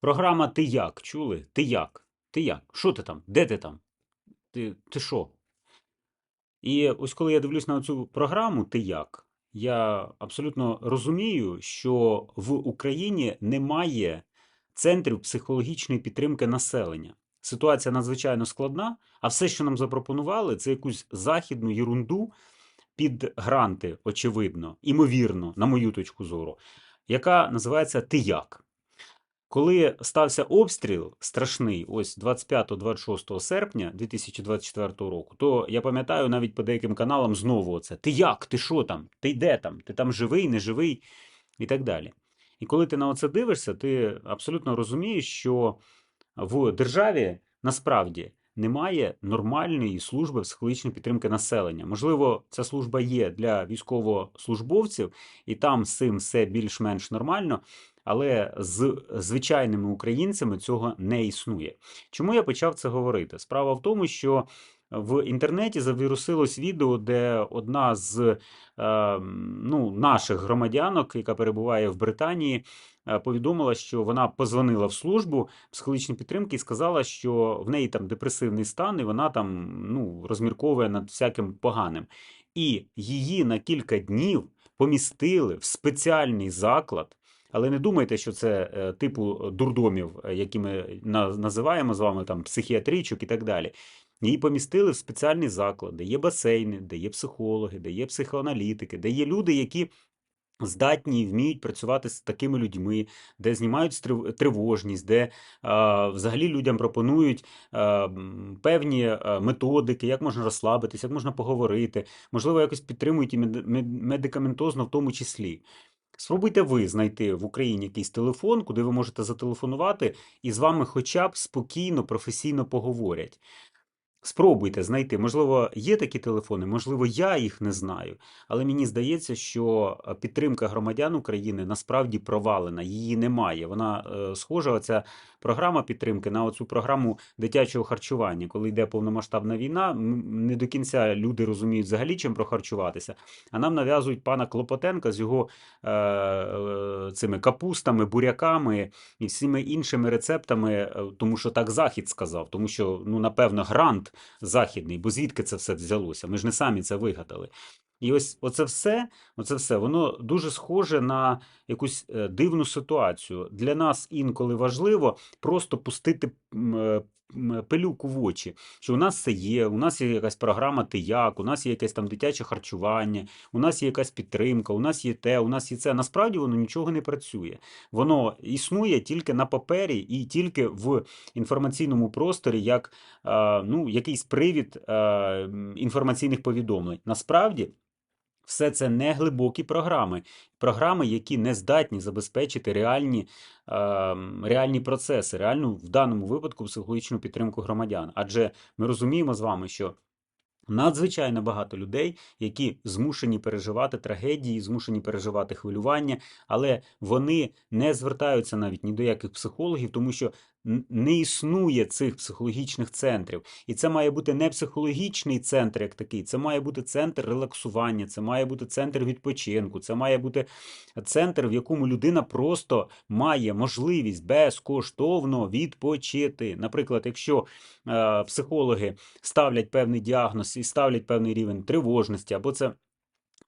Програма Ти як? Чули? Ти як? Ти як? Що ти там? Де ти там? Ти, ти що? І ось коли я дивлюсь на цю програму Ти як? Я абсолютно розумію, що в Україні немає центрів психологічної підтримки населення. Ситуація надзвичайно складна, а все, що нам запропонували, це якусь західну єрунду під гранти, очевидно, імовірно, на мою точку зору, яка називається Ти як? Коли стався обстріл страшний, ось 25-26 серпня 2024 року, то я пам'ятаю навіть по деяким каналам знову оце: Ти як? Ти що там? Ти де там? Ти там живий, не живий? І так далі. І коли ти на оце дивишся, ти абсолютно розумієш, що в державі насправді немає нормальної служби психологічної підтримки населення. Можливо, ця служба є для військовослужбовців, і там з цим все більш-менш нормально. Але з звичайними українцями цього не існує. Чому я почав це говорити? Справа в тому, що в інтернеті завірусилось відео, де одна з е, ну, наших громадянок, яка перебуває в Британії, е, повідомила, що вона позвонила в службу психологічної підтримки і сказала, що в неї там депресивний стан, і вона там ну, розмірковує над всяким поганим. І її на кілька днів помістили в спеціальний заклад. Але не думайте, що це е, типу дурдомів, е, які ми на- називаємо з вами там психіатричок і так далі. Її помістили в спеціальний заклад, де є басейни, де є психологи, де є психоаналітики, де є люди, які здатні і вміють працювати з такими людьми, де знімають тривожність, де а, взагалі людям пропонують м, певні методики, як можна розслабитись, як можна поговорити, можливо, якось підтримують і мед- мед- медикаментозно в тому числі. Спробуйте ви знайти в Україні якийсь телефон, куди ви можете зателефонувати, і з вами хоча б спокійно, професійно поговорять. Спробуйте знайти. Можливо, є такі телефони, можливо, я їх не знаю. Але мені здається, що е, підтримка громадян України насправді провалена, її немає. Вона е, схожа, оця програма підтримки на оцю програму дитячого харчування. Коли йде повномасштабна війна, не до кінця люди розуміють взагалі, чим прохарчуватися. А нам нав'язують пана Клопотенка з його е, е, цими капустами, буряками і всіми іншими рецептами, е, тому що так Захід сказав, тому що, ну, напевно, грант західний, бо звідки це все взялося? Ми ж не самі це вигадали. І ось оце все, оце все, воно дуже схоже на якусь е, дивну ситуацію. Для нас інколи важливо просто пустити е, пилюку в очі, що у нас це є, у нас є якась програма «Ти як», у нас є якесь там дитяче харчування, у нас є якась підтримка, у нас є те, у нас є це. Насправді воно нічого не працює. Воно існує тільки на папері і тільки в інформаційному просторі, як е, ну, якийсь привід е, інформаційних повідомлень. Насправді. Все це не глибокі програми, програми, які не здатні забезпечити реальні, е, реальні процеси, реальну в даному випадку психологічну підтримку громадян. Адже ми розуміємо з вами, що надзвичайно багато людей, які змушені переживати трагедії, змушені переживати хвилювання, але вони не звертаються навіть ні до яких психологів, тому що не існує цих психологічних центрів. І це має бути не психологічний центр, як такий, це має бути центр релаксування, це має бути центр відпочинку, це має бути центр, в якому людина просто має можливість безкоштовно відпочити. Наприклад, якщо е, психологи ставлять певний діагноз і ставлять певний рівень тривожності, або це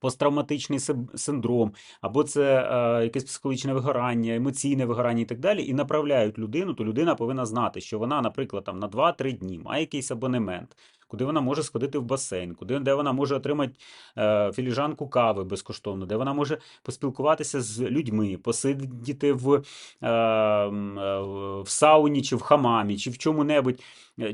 посттравматичний синдром, або це е, якесь психологічне вигорання, емоційне вигорання і так далі, і направляють людину, то людина повинна знати, що вона, наприклад, там на 2-3 дні має якийсь абонемент, куди вона може сходити в басейн, куди де вона може отримати е, філіжанку кави безкоштовно, де вона може поспілкуватися з людьми, посидіти в, е, е, в сауні чи в хамамі, чи в чому-небудь,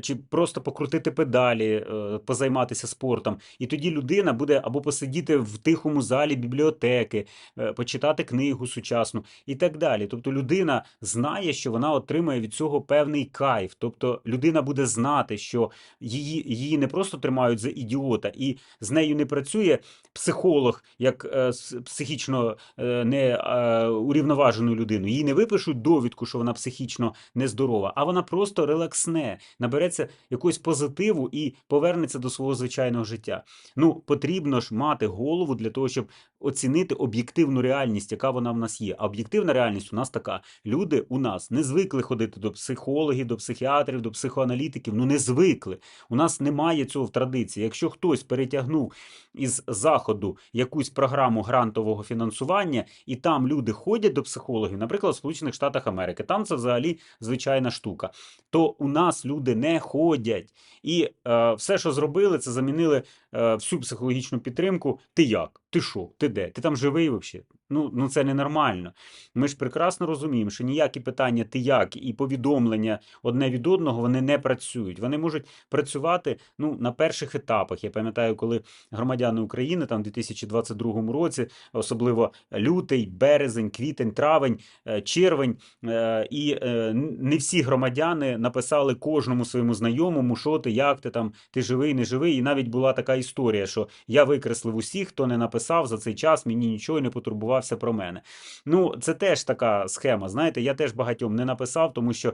чи просто покрутити педалі, е, позайматися спортом. І тоді людина буде або посидіти в тихому залі бібліотеки, е, почитати книгу сучасну і так далі. Тобто людина знає, що вона отримає від цього певний кайф. Тобто людина буде знати, що її, її не просто тримають за ідіота, і з нею не працює психолог як е, психічно е, не е, урівноважену людину. Їй не випишуть довідку, що вона психічно нездорова, а вона просто релаксне, набереться якогось позитиву і повернеться до свого звичайного життя. Ну, потрібно ж мати голову для того, щоб оцінити об'єктивну реальність, яка вона в нас є. А об'єктивна реальність у нас така: люди у нас не звикли ходити до психологів, до психіатрів, до психоаналітиків. Ну не звикли. У нас немає цього в традиції. Якщо хтось перетягнув із заходу якусь програму грантового фінансування, і там люди ходять до психологів, наприклад, в Сполучених Штатах Америки, там це взагалі звичайна штука. То у нас люди не ходять. І е, все, що зробили, це замінили всю психологічну підтримку. Ти як? Ти що? Ти де? Ти там живий взагалі? Ну, ну це ненормально. Ми ж прекрасно розуміємо, що ніякі питання ти як і повідомлення одне від одного вони не працюють. Вони можуть працювати ну, на перших етапах. Я пам'ятаю, коли громадяни України там в 2022 році, особливо лютий, березень, квітень, травень, е, червень, е, і е, не всі громадяни написали кожному своєму знайомому, що ти, як ти там, ти живий, не живий. І навіть була така історія, що я викреслив усіх, хто не написав за цей час, мені нічого не потурбувався про мене. Ну, це теж така схема. Знаєте, я теж багатьом не написав, тому що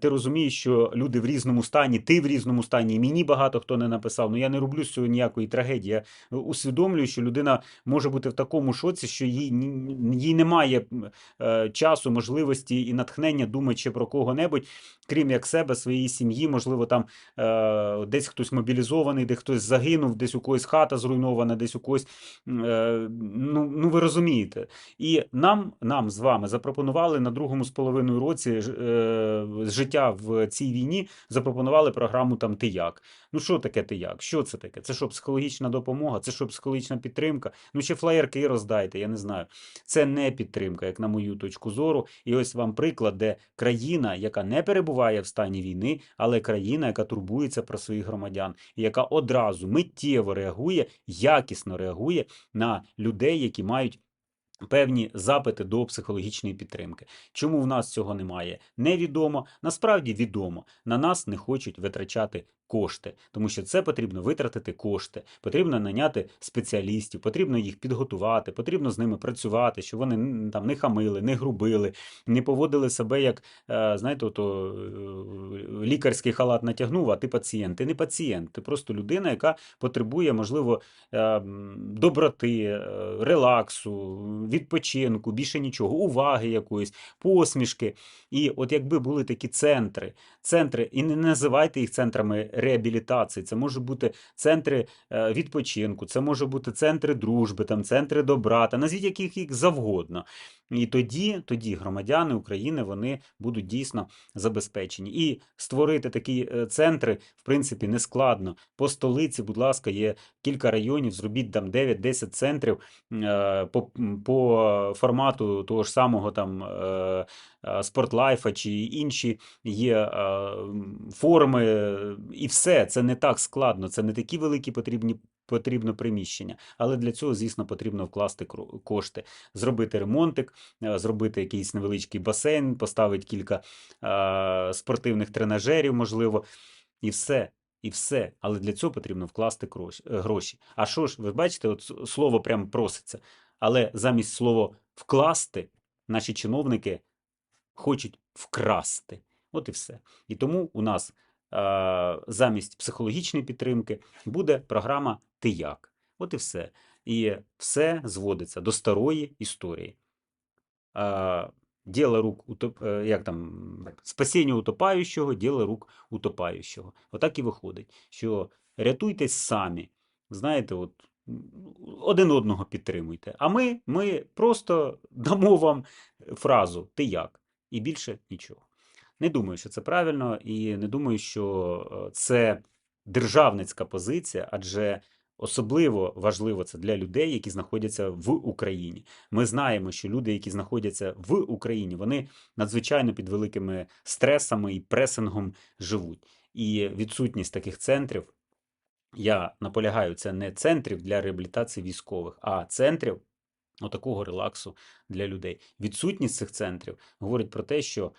ти розумієш, що люди в різному стані, ти в різному стані, і мені багато хто не написав. Ну я не роблю з цього ніякої трагедії. Я усвідомлюю, що людина може бути в такому шоці, що їй, їй немає е, часу, можливості і натхнення думати ще про кого-небудь, крім як себе, своєї сім'ї, можливо, там е, десь хтось мобілізований, де хтось загинув, десь у когось хата зруйнована, десь у когось. Е, ну, ну ви розумієте. І нам, нам з вами запропонували на другому з половиною році е, життя в цій війні, запропонували програму там Ти як. Ну що таке ти як? Що це таке? Це що, психологічна допомога? Це що, психологічна підтримка? Ну ще флаєрки роздайте, я не знаю. Це не підтримка, як на мою точку зору. І ось вам приклад, де країна, яка не перебуває в стані війни, але країна, яка турбується про своїх громадян, і яка одразу миттєво реагує, якісно реагує на людей, які мають. Певні запити до психологічної підтримки. Чому в нас цього немає? Невідомо. Насправді відомо. На нас не хочуть витрачати кошти, тому що це потрібно витратити кошти, потрібно наняти спеціалістів, потрібно їх підготувати, потрібно з ними працювати, щоб вони там не хамили, не грубили, не поводили себе як, е, знаєте, ото е, лікарський халат натягнув, а ти пацієнт. Ти не пацієнт, ти просто людина, яка потребує, можливо, е, доброти, релаксу, відпочинку, більше нічого, уваги якоїсь, посмішки. І от якби були такі центри, центри, і не називайте їх центрами реабілітації, це може бути центри е, відпочинку, це може бути центри дружби, там, центри добра, та назвіть яких їх завгодно. І тоді, тоді громадяни України вони будуть дійсно забезпечені. І створити такі е, центри, в принципі, не складно. По столиці, будь ласка, є кілька районів, зробіть там 9-10 центрів е, по, по формату того ж самого там е, спортлайфа чи інші є форми, і все. Це не так складно, це не такі великі потрібні. Потрібно приміщення, але для цього, звісно, потрібно вкласти кошти, зробити ремонтик, е, зробити якийсь невеличкий басейн, поставити кілька е, спортивних тренажерів, можливо, і все. І все. Але для цього потрібно вкласти е, гроші. А що ж, ви бачите, от слово прям проситься. Але замість слова вкласти наші чиновники хочуть вкрасти. От і все. І тому у нас е, замість психологічної підтримки буде програма Ти як. От і все. І все зводиться до старої історії. Е, Діло рук утоп... е, як там, спасіння утопаючого, діло рук утопаючого. Отак і виходить, що рятуйтесь самі. Знаєте, от один одного підтримуйте. А ми, ми просто дамо вам фразу Ти як? І більше нічого. Не думаю, що це правильно, і не думаю, що е, це державницька позиція, адже особливо важливо це для людей, які знаходяться в Україні. Ми знаємо, що люди, які знаходяться в Україні, вони надзвичайно під великими стресами і пресингом живуть. І відсутність таких центрів, я наполягаю, це не центрів для реабілітації військових, а центрів отакого релаксу для людей. Відсутність цих центрів говорить про те, що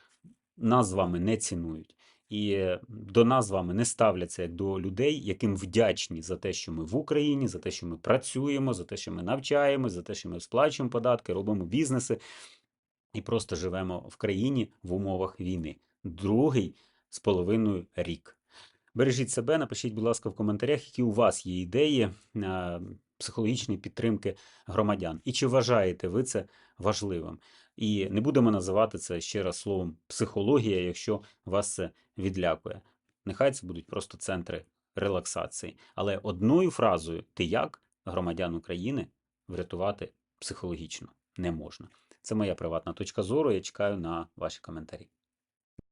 нас з вами не цінують. І до нас з вами не ставляться як до людей, яким вдячні за те, що ми в Україні, за те, що ми працюємо, за те, що ми навчаємось, за те, що ми сплачуємо податки, робимо бізнеси і просто живемо в країні в умовах війни. Другий з половиною рік. Бережіть себе, напишіть, будь ласка, в коментарях, які у вас є ідеї, психологічної підтримки громадян. І чи вважаєте ви це важливим? І не будемо називати це ще раз словом психологія, якщо вас це відлякує. Нехай це будуть просто центри релаксації. Але одною фразою ти як громадян України врятувати психологічно не можна. Це моя приватна точка зору. Я чекаю на ваші коментарі.